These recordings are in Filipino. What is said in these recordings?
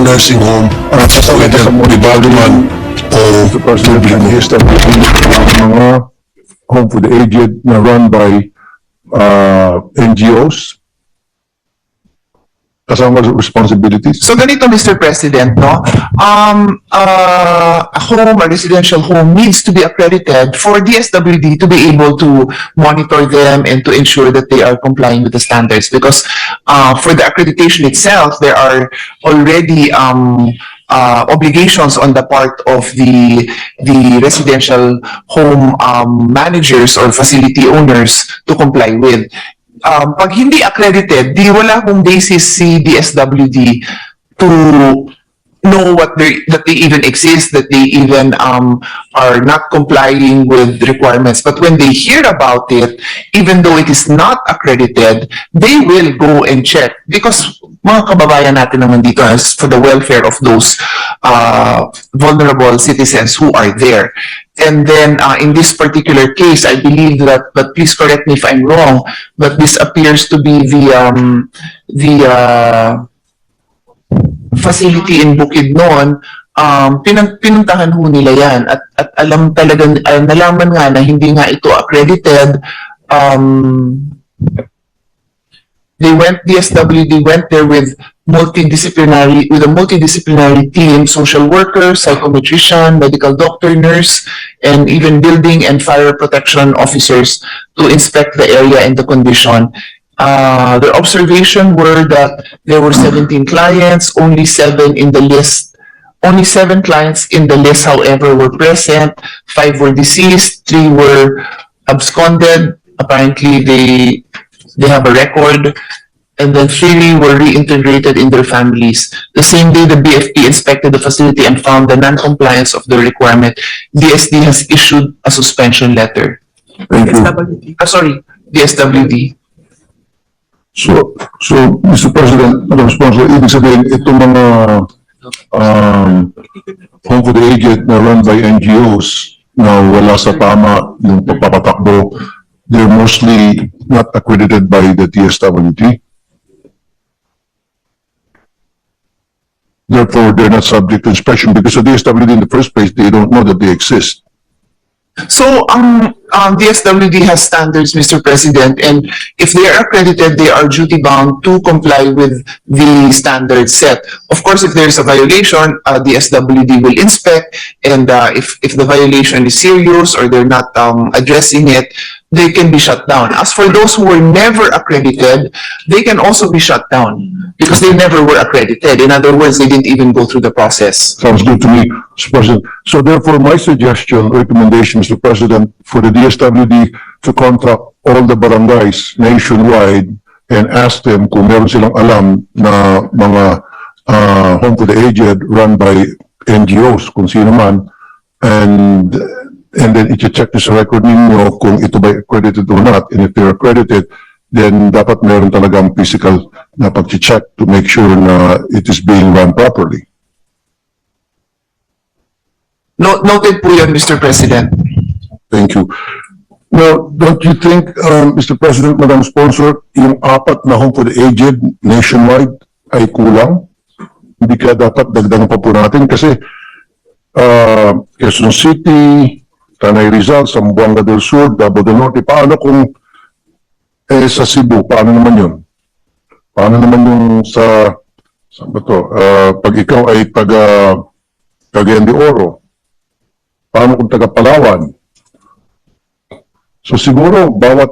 ng nursing home, whether privado man o publiko. mga home for the aged na run by uh, NGOs. Kasama sa responsibilities. So ganito, Mr. President, no? Um, uh, a home, a residential home needs to be accredited for DSWD to be able to monitor them and to ensure that they are complying with the standards. Because uh, for the accreditation itself, there are already um, uh, obligations on the part of the the residential home um, managers or facility owners to comply with um, pag hindi accredited, di wala akong basis si DSWD to know what they that they even exist, that they even um, are not complying with requirements. But when they hear about it, even though it is not accredited, they will go and check because mga kababayan natin naman dito as for the welfare of those uh, vulnerable citizens who are there. And then uh, in this particular case, I believe that, but please correct me if I'm wrong, but this appears to be the um, the uh, facility in Bukidnon, um, pinang, pinuntahan ho nila yan at, at alam talaga, uh, nalaman nga na hindi nga ito accredited, um, they went, DSWD went there with multidisciplinary, with a multidisciplinary team, social worker, psychometrician, medical doctor, nurse, and even building and fire protection officers to inspect the area and the condition. Uh, their observation were that there were 17 clients, only seven in the list. Only seven clients in the list, however, were present. Five were deceased, three were absconded. Apparently, they, they have a record. And then three were reintegrated in their families. The same day, the BFP inspected the facility and found the non-compliance of the requirement. DSD has issued a suspension letter. Thank you. DSWD, ah, sorry, DSWD. So, so, Mr. President, Madam Sponsor, ibig sabihin, itong mga um, home for the aged na run by NGOs na wala sa tama yung pagpapatakbo, they're mostly not accredited by the TSWT. Therefore, they're not subject to inspection because the DSWD in the first place, they don't know that they exist. So, um, um, DSWD has standards, Mr. President, and if they are accredited, they are duty bound to comply with the standards set. Of course, if there's a violation, uh, DSWD will inspect, and, uh, if, if the violation is serious or they're not, um, addressing it, they can be shut down. As for those who were never accredited, they can also be shut down because they never were accredited. In other words, they didn't even go through the process. Sounds good to me, Mr. President. So therefore, my suggestion, recommendation, Mr. President, for the DSWD to contact all the barangays nationwide and ask them kung meron silang alam na mga uh, home for the aged run by NGOs, kung sino man, and and then i-check nyo sa record ninyo kung ito ba accredited or not. And if they're accredited, then dapat meron talagang physical na pag-check to make sure na it is being run properly. No, noted po yun, Mr. President. Thank you. Now, don't you think, um, Mr. President, Madam Sponsor, yung apat na home for the aged nationwide ay kulang? Hindi kaya dapat dagdagan pa po natin kasi uh, Quezon City, Tanay Rizal, Zamboanga del Sur, Davao del Norte, paano kung eh, sa Cebu, paano naman yun? Paano naman yung sa, saan ba to? Uh, pag ikaw ay taga Cagayan de Oro, paano kung taga Palawan? So siguro, bawat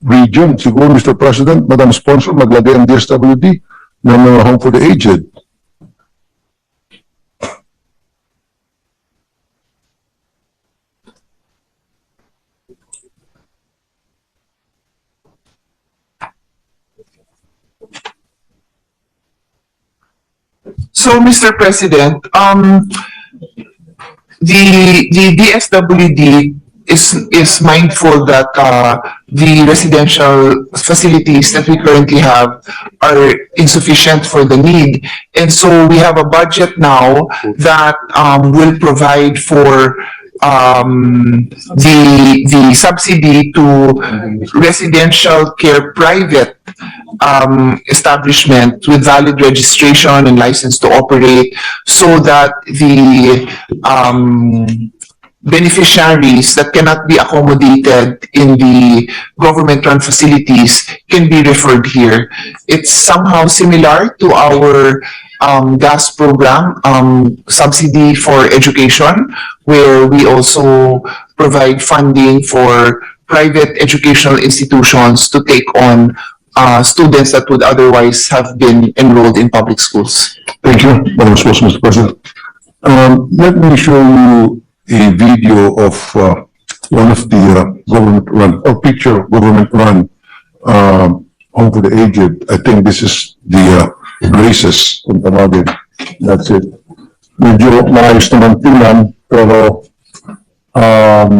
region, siguro Mr. President, Madam Sponsor, maglagay ang DSWD ng mga home for the aged. So, Mr. President, um, the, the DSWD is, is mindful that, uh, the residential facilities that we currently have are insufficient for the need. And so we have a budget now that, um, will provide for um, the, the subsidy to residential care private um, establishment with valid registration and license to operate so that the um, beneficiaries that cannot be accommodated in the government-run facilities can be referred here. It's somehow similar to our um, gas program, um, subsidy for education, where we also provide funding for private educational institutions to take on uh, students that would otherwise have been enrolled in public schools. Thank you, Madam Spokesman, Mr. President. Um, let me show you a video of, uh, one of the, uh, government run, or picture government run, um, home for the aged. I think this is the, Graces, kung tawagin. That's it. Medyo maayos naman tingnan, pero, um,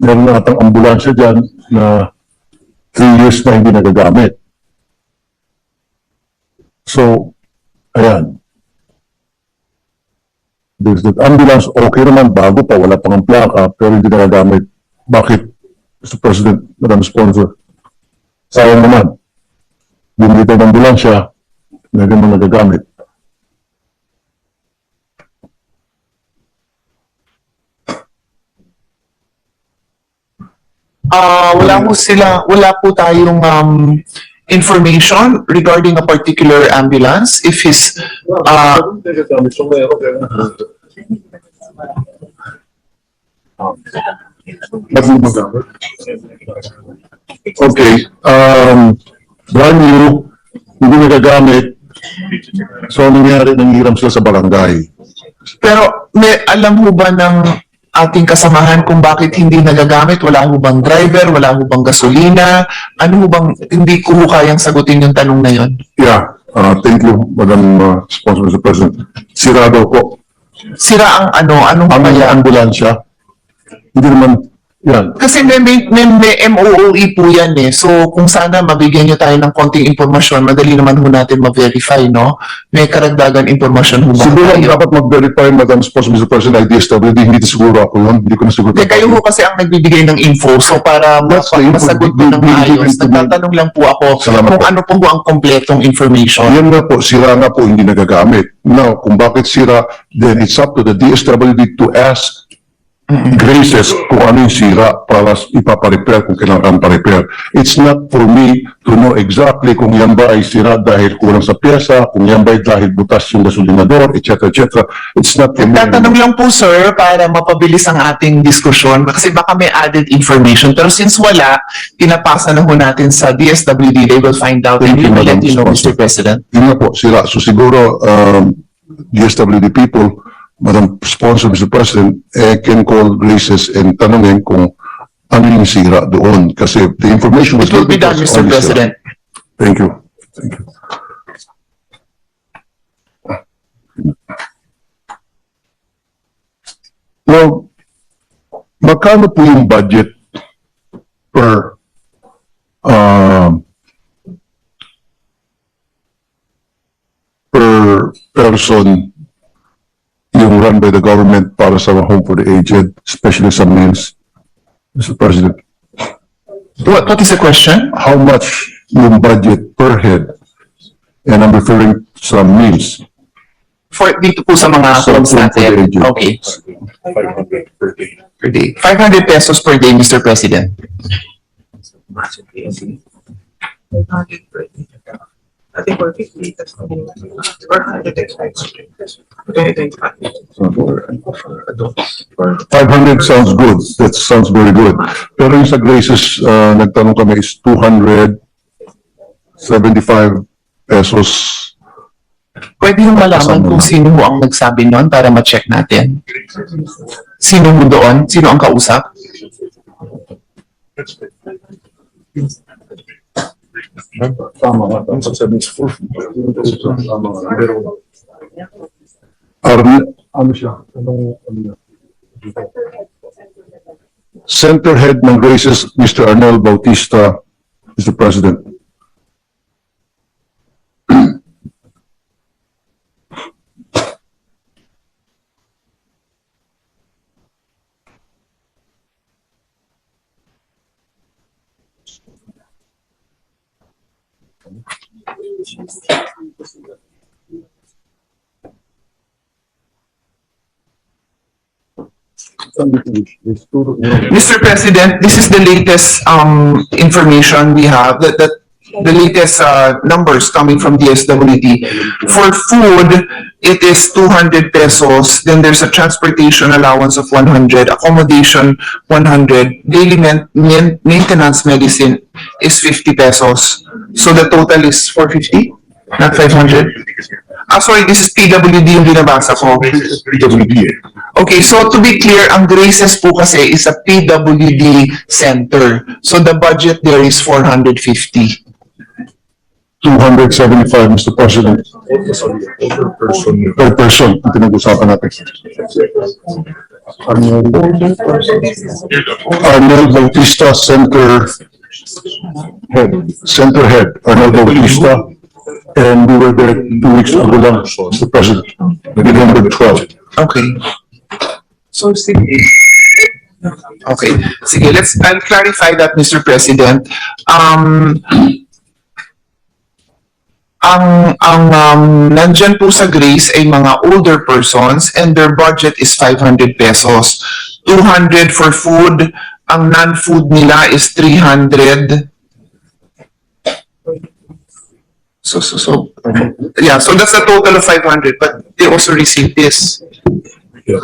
meron na atang ambulansya dyan na three years na hindi nagagamit. So, ayan. There's that ambulance, okay naman, bago pa, wala pang ang plaka, pero hindi nagagamit. Bakit, Mr. President, Madam Sponsor? Sayang naman. Bumili tayo ng ambulansya, na naman nagagamit. Ah, wala po sila, wala po tayong um, information regarding a particular ambulance. If his, ah, Okay, um, brand new, hindi nagagamit, so nangyari, nangiram sila sa barangay. pero may alam ho ba ng ating kasamahan kung bakit hindi nagagamit? Wala ho bang driver? Wala ho bang gasolina? Ano ho bang, hindi ko ho kayang sagutin yung tanong na yon. Yeah, uh, thank you, Madam uh, Sponsor, Mr. President. Sirado po. Sira ang ano, anong Ang ambulansya, hindi naman, yan, Kasi may, may, may, may MOOE po yan eh. So kung sana mabigyan nyo tayo ng konting impormasyon, madali naman ho natin ma-verify, no? May karagdagan impormasyon ho ba Siguro ang dapat mag-verify, Madam Sponsor, Mr. President, IDSWD, hindi siguro ako yun, hindi ko na siguro. Hindi, kayo ho kasi ang nagbibigay ng info. So para That's mapa- masagot ko ng maayos, nagtatanong lang po ako Salamat kung po. ano po ho ang kompletong information. Yan nga po, sira nga po, hindi nagagamit. Now, kung bakit sira, then it's up to the DSWD to ask Graces kung ano yung sira para ipaparepair kung kailangan pa-repair. It's not for me to know exactly kung yan ba ay sira dahil kulang sa pyesa, kung yan ba ay dahil butas yung gasolinador, etc. etc. It's not for me. Tatanong lang po sir para mapabilis ang ating diskusyon kasi baka may added information. Pero since wala, pinapasa na ho natin sa DSWD. They will find out and Thank we you, will let you know. Mr. President. Yun po, sila. So siguro, um, DSWD people, Madam Sponsor, Mr. President, eh, can call Graces and tanungin kung ano yung sira doon. Kasi the information was... It will be done, Mr. only sira. President. Thank you. Thank you. Now, magkano po yung budget per um, per person yung run by the government para sa home for the aged, especially sa meals, Mr. President? What, what is the question? how much yung budget per head? And I'm referring sa meals. For, dito po sa mga Sa homes home for the natin. aged. Okay. Per day. 500 pesos per day, Mr. President. I think we're fifty, that's probably, or hundred expenses. Twenty Five hundred sounds good. That sounds very good. Pero yung sa Graces, uh, nagtanong kami is two hundred seventy-five pesos. Pwede yung malaman kung sino ho ang nagsabi nun para ma-check natin. Sino mo doon? Sino ang kausap? Tama nga. Ang sasabihin is full. Center Head ng races, Mr. Arnel Bautista, Mr. President. Mr. President, this is the latest um information we have, that that the latest uh numbers coming from DSWD. For food, it is two hundred pesos, then there's a transportation allowance of one hundred, accommodation one hundred, daily main- main- maintenance medicine is fifty pesos. So the total is four fifty, not five hundred? Ah, sorry, this is PWD yung binabasa ko. Okay, so to be clear, ang Graces po kasi is a PWD center. So the budget there is 450. 275, Mr. President, per person, ang pinag-usapan natin. Arnel Bautista, Center Head, Center Head, Arnel Bautista, and we were there two weeks ago lang, Mr. President, November 12. Okay. So sige. Okay, sige, let's, I'll clarify that, Mr. President. Um, ang, ang, um, nandyan po sa Grace ay mga older persons and their budget is 500 pesos. 200 for food, ang non-food nila is 300. So, so, so, yeah, so that's a total of 500, but they also receive this.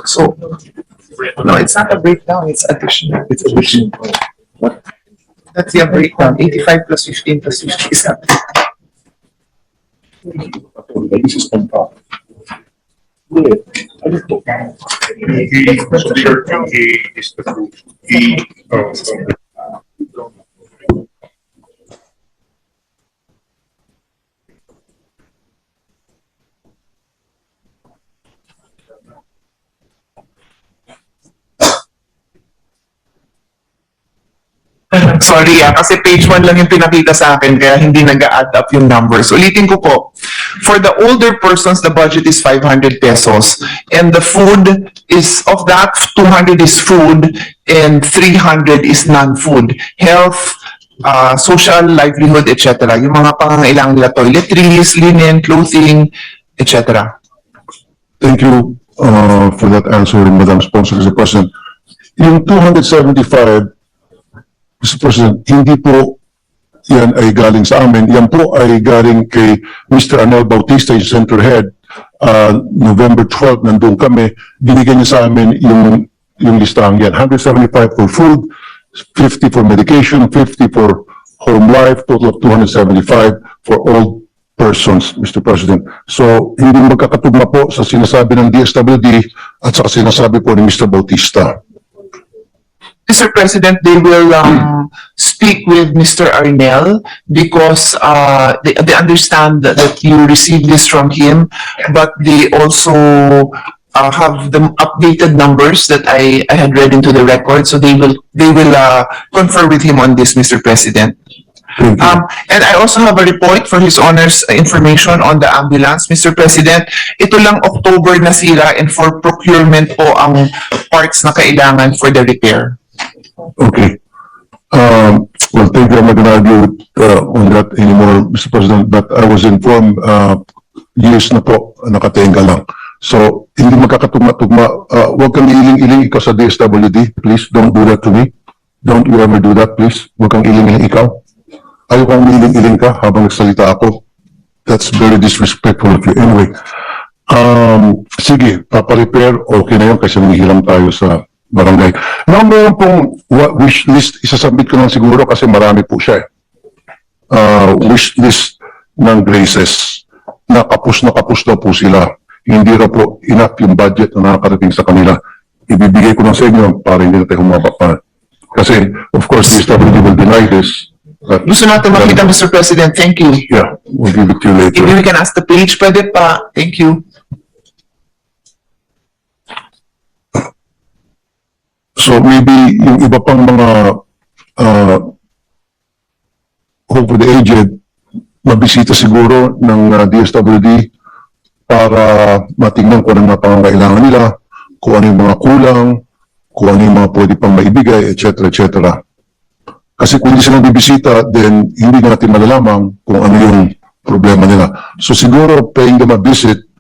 So, no, it's not a breakdown, it's additional. It's additional. What? That's the breakdown, 85 plus 15 plus 50 is not. This is on top. Sorry ah, kasi page 1 lang yung pinakita sa akin, kaya hindi nag-add up yung numbers. Ulitin ko po, for the older persons, the budget is 500 pesos. And the food is, of that, 200 is food and 300 is non-food. Health, uh, social livelihood, etc. Yung mga pangangailangan nila, toiletries, linen, clothing, etc. Thank you uh, for that answer, Madam Sponsor. President. Yung 275, Mr. President, hindi po yan ay galing sa amin. Yan po ay galing kay Mr. Anel Bautista, yung center head. Uh, November 12, nandun kami. Binigyan niya sa amin yung, yung listahan yan. 175 for food, 50 for medication, 50 for home life, total of 275 for all persons, Mr. President. So, hindi magkakatugma po sa sinasabi ng DSWD at sa sinasabi po ni Mr. Bautista. Mr. President, they will um, speak with Mr. Arnel because uh, they, they understand that, that you received this from him, but they also uh, have the updated numbers that I, I had read into the record, so they will they will uh, confer with him on this, Mr. President. Um, and I also have a report for His Honor's information on the ambulance, Mr. President. Ito lang October nasira and for procurement po ang parts na kailangan for the repair. Okay. Um, well, thank you. I'm not gonna argue uh, on that anymore, Mr. President, but I was informed, uh, years na po, nakatenga lang. So, hindi magkakatugma-tugma. Uh, huwag kang iling-iling ikaw sa DSWD. Please, don't do that to me. Don't you ever do that, please. Huwag kang iling-iling ikaw. Ayaw kang iling-iling ka habang nagsalita ako. That's very disrespectful of you. Anyway, um, sige, paparepair, okay na yun kasi hihiram tayo sa barangay. Now, meron pong wish list, isasabit ko lang siguro kasi marami po siya eh. Uh, wish list ng Graces. Nakapus na kapus daw po sila. Hindi raw po enough yung budget na nakakarating sa kanila. Ibibigay ko lang sa inyo para hindi na tayo humaba pa. Kasi, of course, DSWD will deny this. But, Gusto natin makita, Mr. President. Thank you. yeah, we'll give it to you Maybe later. we can ask the page, pwede pa. Thank you. So maybe yung iba pang mga uh, Hope the Aged, mabisita siguro ng uh, DSWD para matingnan kung ano mga pangangailangan nila, kung ano yung mga kulang, kung ano yung mga pwede pang maibigay, etc. etc. Kasi kung hindi sila bibisita, then hindi natin malalaman kung ano yung problema nila. So siguro paying them a visit